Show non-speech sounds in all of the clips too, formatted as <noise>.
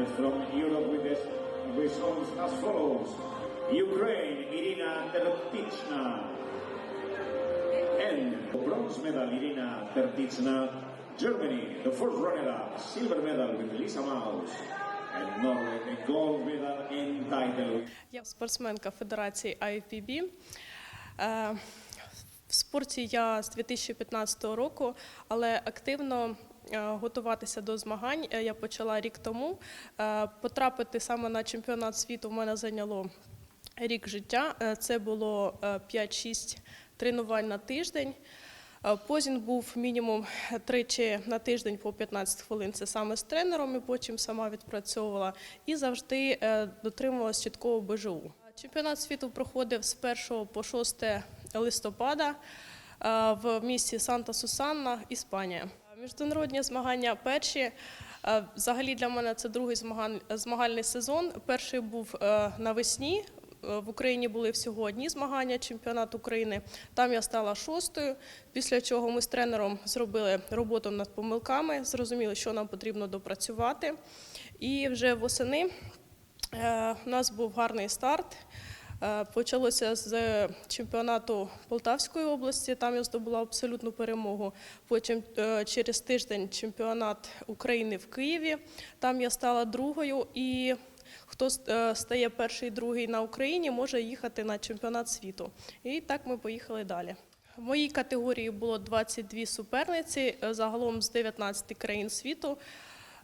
And from Europe with this with songs as follows. Ukraine, Irina Tertichna. And bronze medal, Irina Tertichna. Germany, the first runner-up, silver medal with Lisa Maus. And Norway, the gold medal and title Я спортсменка Федерації IFBB. Е, В спорті я з 2015 року, але активно е, готуватися до змагань е, я почала рік тому. Е, Потрапити саме на чемпіонат світу в мене зайняло рік життя. Е, Це було е, 5-6 тренувань на тиждень. Е, Позін був мінімум тричі на тиждень по 15 хвилин. Це саме з тренером, і потім сама відпрацьовувала. І завжди е, дотримувалась чіткого БЖУ. Чемпіонат світу проходив з 1 по 6 листопада е, в місті Санта-Сусанна, Іспанія. Міжнародні змагання перші. Е, Взагалі для мене це другий змагальний сезон. Перший був е, навесні. Е, В Україні були всього одні змагання, чемпіонат України. Там я стала шостою. Після чого ми з тренером зробили роботу над помилками, зрозуміли, що нам потрібно допрацювати. І вже восени у нас був гарний старт. Е, Почалося з чемпіонату Полтавської області, там я здобула абсолютну перемогу. Потім е, через тиждень чемпіонат України в Києві. Там я стала другою. І хто е, стає перший другий на Україні, може їхати на чемпіонат світу. І так ми поїхали далі. В моїй категорії було 22 суперниці, загалом з 19 країн світу.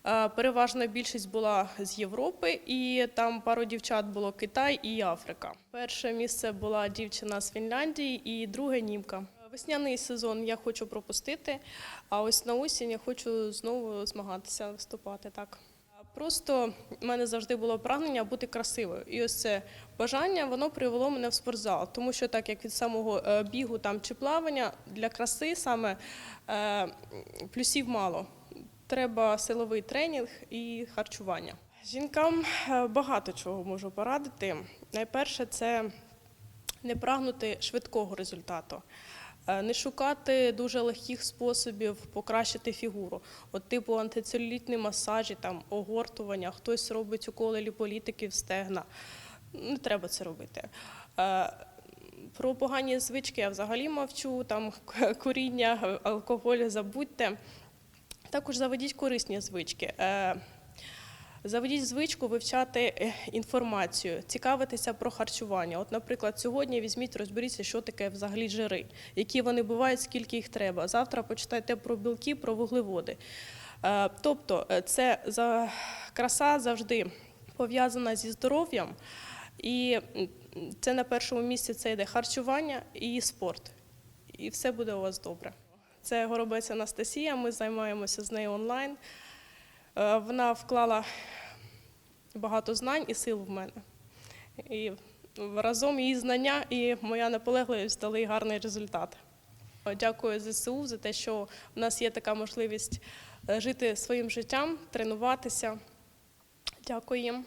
Е, Переважна більшість була з Європи, і там пару дівчат було Китай і Африка. Перше місце була дівчина з Фінляндії і друге німка. Весняний сезон я хочу пропустити, а ось на осінь я хочу знову змагатися, виступати так. Просто в мене завжди було прагнення бути красивою. І ось це бажання воно привело мене в спортзал. Тому що так як від самого е, бігу там чи плавання для краси саме е, плюсів мало. Треба силовий тренінг і харчування. Жінкам е, багато чого можу порадити. Найперше це не прагнути швидкого результату. Е, Не шукати дуже легких способів покращити фігуру, от типу антицелюлітні масажі, там огортування, хтось робить уколи в стегна. Не треба це робити. Е, Про погані звички я взагалі мовчу, там <laughs> куріння, алкоголь забудьте. Також заведіть корисні звички. Е, Заведіть звичку вивчати е, інформацію, цікавитися про харчування. От, наприклад, сьогодні візьміть, розберіться, що таке взагалі жири, які вони бувають, скільки їх треба. Завтра почитайте про білки, про вуглеводи. Е, Тобто, це краса завжди пов'язана зі здоров'ям, і це на першому місці це йде харчування і спорт. І все буде у вас добре. Це горобець Анастасія. Ми займаємося з нею онлайн. Е, Вона вклала багато знань і сил в мене. І разом її знання і моя наполегливість дали гарний результат. Дякую ЗСУ за те, що в нас є така можливість е, жити своїм життям, тренуватися. Дякую їм.